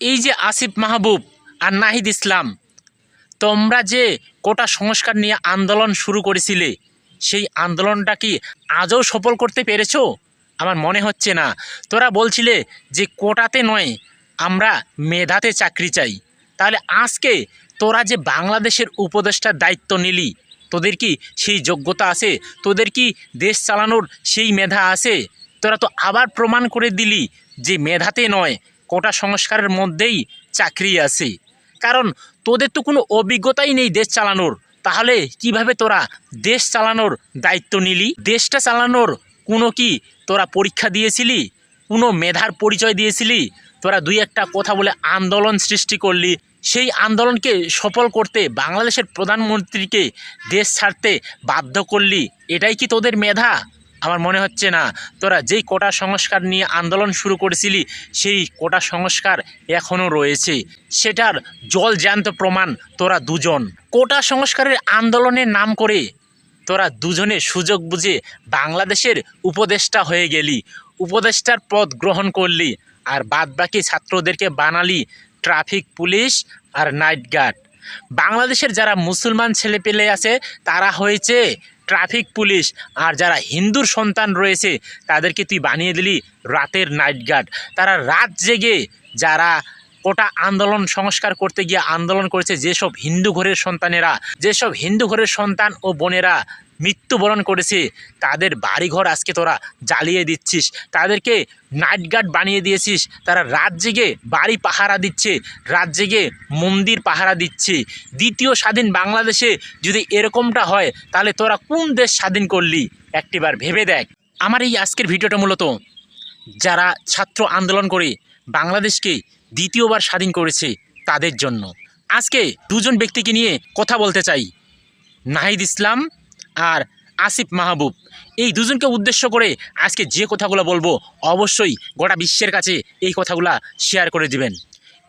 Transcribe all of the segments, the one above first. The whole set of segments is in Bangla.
এই যে আসিফ মাহবুব আর নাহিদ ইসলাম, তোমরা যে কোটা সংস্কার নিয়ে আন্দোলন শুরু করেছিলে, সেই আন্দোলনটা কি আজও সফল করতে পেরেছ? আমার মনে হচ্ছে না। তোরা বলছিলে যে কোটাতে নয়, আমরা মেধাতে চাকরি চাই। তাহলে আজকে তোরা যে বাংলাদেশের উপদেষ্টার দায়িত্ব নিলি, তোদের কি সেই যোগ্যতা আছে? তোদের কি দেশ চালানোর সেই মেধা আছে? তোরা তো আবার প্রমাণ করে দিলি যে মেধাতে নয় কোটা সংস্কারের মধ্যেই চাকরি আছে। কারণ তোদের তো কোনো অভিজ্ঞতাই নেই দেশ চালানোর। তাহলে কীভাবে তোরা দেশ চালানোর দায়িত্ব নিলি? দেশটা চালানোর কোনো কি তোরা পরীক্ষা দিয়েছিলি? কোনো মেধার পরিচয় দিয়েছিলি? তোরা দুই একটা কথা বলে আন্দোলন সৃষ্টি করলি। সেই আন্দোলনকে সফল করতে বাংলাদেশের প্রধানমন্ত্রীকে দেশ ছাড়তে বাধ্য করলি। এটাই কি তোদের মেধা? আমার মনে হচ্ছে না। তোরা যেই কোটা সংস্কার নিয়ে আন্দোলন শুরু করেছিলি, সেই কোটা সংস্কার এখনও রয়েছে। সেটার জল জ্যান্ত প্রমাণ তোরা দুজন। কোটা সংস্কারের আন্দোলনের নাম করে তোরা দুজনে সুযোগ বুঝে বাংলাদেশের উপদেষ্টা হয়ে গেলি। উপদেষ্টার পদ গ্রহণ করলি আর বাদবাকি ছাত্রদেরকে বানালি ট্রাফিক পুলিশ আর নাইট গার্ড। বাংলাদেশের যারা মুসলমান ছেলেপেলে আছে, তারা হয়েছে ট্রাফিক পুলিশ আর যারা হিন্দুর সন্তান রয়েছে, তাদেরকে তুই বানিয়ে দিলি রাতের নাইট গার্ড। তারা রাত জেগে যারা কোটা আন্দোলন সংস্কার করতে গিয়ে আন্দোলন করেছে যেসব হিন্দু ঘরের সন্তানেরা, যেসব হিন্দু ঘরের সন্তান ও বোনেরা মৃত্যুবরণ করেছে, তাদের বাড়িঘর আজকে তোরা জ্বালিয়ে দিচ্ছিস, তাদেরকে নাইট গার্ড বানিয়ে দিয়েছিস, তারা রাত জেগে বাড়ি পাহারা দিচ্ছে, রাত জেগে মন্দির পাহারা দিচ্ছে। দ্বিতীয় স্বাধীন বাংলাদেশে যদি এরকমটা হয়, তাহলে তোরা কোন দেশ স্বাধীন করলি? একটিবার ভেবে দেখ। আমার এই আজকের ভিডিওটা মূলত যারা ছাত্র আন্দোলন করে, বাংলাদেশকে দ্বিতীয়বার স্বাধীন করেছে তাদের জন্য। আজকে দুজন ব্যক্তিকে নিয়ে কথা বলতে চাই। নাহিদ ইসলাম আর আসিফ মাহবুব। এই দুজনকে উদ্দেশ্য করে আজকে যে কথাগুলো বলব, অবশ্যই গোটা বিশ্বের কাছে এই কথাগুলা শেয়ার করে দিবেন।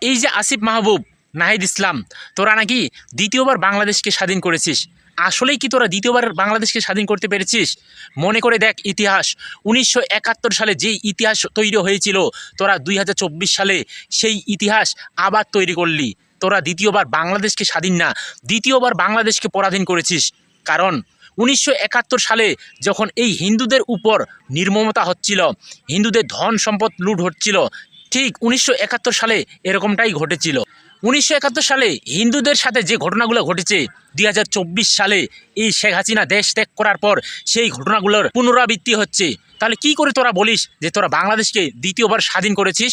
এই যে আসিফ মাহবুব, নাহিদ ইসলাম, তোরা নাকি দ্বিতীয়বার বাংলাদেশকে স্বাধীন করেছিস। আসলেই কি তোরা দ্বিতীয়বার বাংলাদেশকে স্বাধীন করতে পেরেছিস? মনে করে দেখ ইতিহাস। উনিশশো একাত্তর সালে যেই ইতিহাস তৈরি হয়েছিল, তোরা দুই হাজার চব্বিশ সালে সেই ইতিহাস আবার তৈরি করলি। তোরা দ্বিতীয়বার বাংলাদেশকে স্বাধীন না, দ্বিতীয়বার বাংলাদেশকে পরাধীন করেছিস। কারণ উনিশশো একাত্তর সালে যখন এই হিন্দুদের উপর নির্মমতা হচ্ছিল, হিন্দুদের ধন সম্পদ লুট হচ্ছিল, ঠিক উনিশশো একাত্তর সালে এরকমটাই ঘটেছিল। উনিশশো একাত্তর সালে হিন্দুদের সাথে যে ঘটনাগুলো ঘটেছে, দুই হাজার চব্বিশ সালে এই শেখ হাসিনা দেশ ত্যাগ করার পর সেই ঘটনাগুলোর পুনরাবৃত্তি হচ্ছে। তাহলে কি করে তোরা বলিস যে তোরা বাংলাদেশকে দ্বিতীয়বার স্বাধীন করেছিস?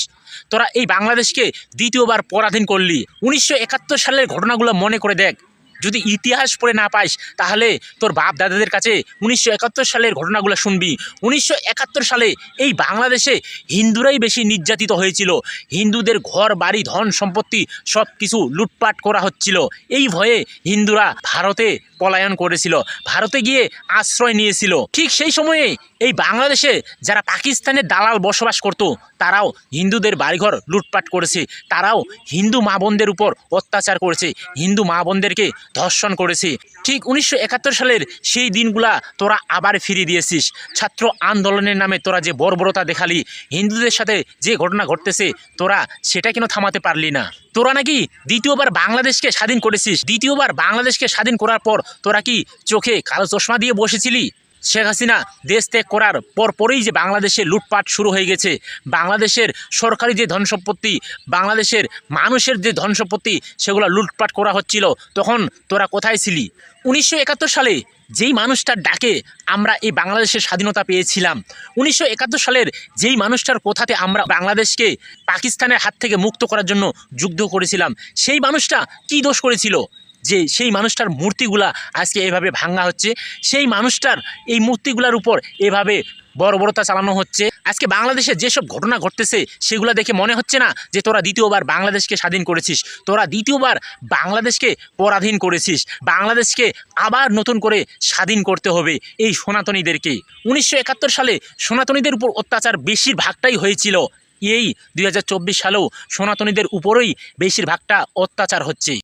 তোরা এই বাংলাদেশকে দ্বিতীয়বার পরাধীন করলি। উনিশশো একাত্তর সালের ঘটনাগুলো মনে করে দেখ। যদি ইতিহাস পড়ে না পাইস তাহলে তোর বাপ দাদাদের কাছে উনিশশো একাত্তর সালের ঘটনাগুলো শুনবি। উনিশশো একাত্তর সালে এই বাংলাদেশে হিন্দুরাই বেশি নির্যাতিত হয়েছিল। হিন্দুদের ঘর, বাড়ি, ধন, সম্পত্তি সব কিছু লুটপাট করা হচ্ছিল। এই ভয়ে হিন্দুরা ভারতে পলায়ন করেছিল, ভারতে গিয়ে আশ্রয় নিয়েছিল। ঠিক সেই সময়ে এই বাংলাদেশে যারা পাকিস্তানের দালাল বসবাস করত, তারাও হিন্দুদের বাড়িঘর লুটপাট করেছে। তারাও হিন্দু মা বোনদের উপর অত্যাচার করেছে, হিন্দু মা বোনদেরকে ধর্ষণ করেছে। ঠিক উনিশশো একাত্তর সালের সেই দিনগুলা তোরা আবার ফিরিয়ে দিয়েছিস। ছাত্র আন্দোলনের নামে তোরা যে বর্বরতা দেখালি, হিন্দুদের সাথে যে ঘটনা ঘটতেছে, তোরা সেটা কেন থামাতে পারলি না? তোরা নাকি দ্বিতীয়বার বাংলাদেশকে স্বাধীন করেছিস। দ্বিতীয়বার বাংলাদেশকে স্বাধীন করার পর তোরা কি চোখে কালো চশমা দিয়ে বসেছিলি? শেখ হাসিনা দেশ ত্যাগ করার পরপরই যে বাংলাদেশে লুটপাট শুরু হয়ে গেছে, বাংলাদেশের সরকারি যে ধন সম্পত্তি বাংলাদেশের মানুষের যে ধন সম্পত্তি সেগুলো লুটপাট করা হচ্ছিল, তখন তোরা কোথায় ছিলি? উনিশশো একাত্তর সালে যেই মানুষটার ডাকে, আমরা এই বাংলাদেশের স্বাধীনতা পেয়েছিলাম। উনিশশো একাত্তর সালের যেই মানুষটার কথাতে আমরা বাংলাদেশকে পাকিস্তানের হাত থেকে মুক্ত করার জন্য যুদ্ধ করেছিলাম, সেই মানুষটা কি দোষ করেছিল? যে সেই মানুষটার মূর্তিগুলা আজকে এভাবে ভাঙা হচ্ছে, সেই মানুষটার এই মূর্তিগুলার উপর এভাবে বর্বরতা চালানো হচ্ছে। আজকে বাংলাদেশে যেসব ঘটনা ঘটতেছে, সেগুলো দেখে মনে হচ্ছে না যে তোরা দ্বিতীয়বার বাংলাদেশকে স্বাধীন করেছিস। তোরা দ্বিতীয়বার বাংলাদেশকে পরাধীন করেছিস। বাংলাদেশকে আবার নতুন করে স্বাধীন করতে হবে এই সনাতনীদেরকে। উনিশশো একাত্তর সালে সনাতনীদের উপর অত্যাচার বেশিরভাগটাই হয়েছিল। এই দু হাজার চব্বিশ সালেও সনাতনীদের উপরেই বেশিরভাগটা অত্যাচার হচ্ছে।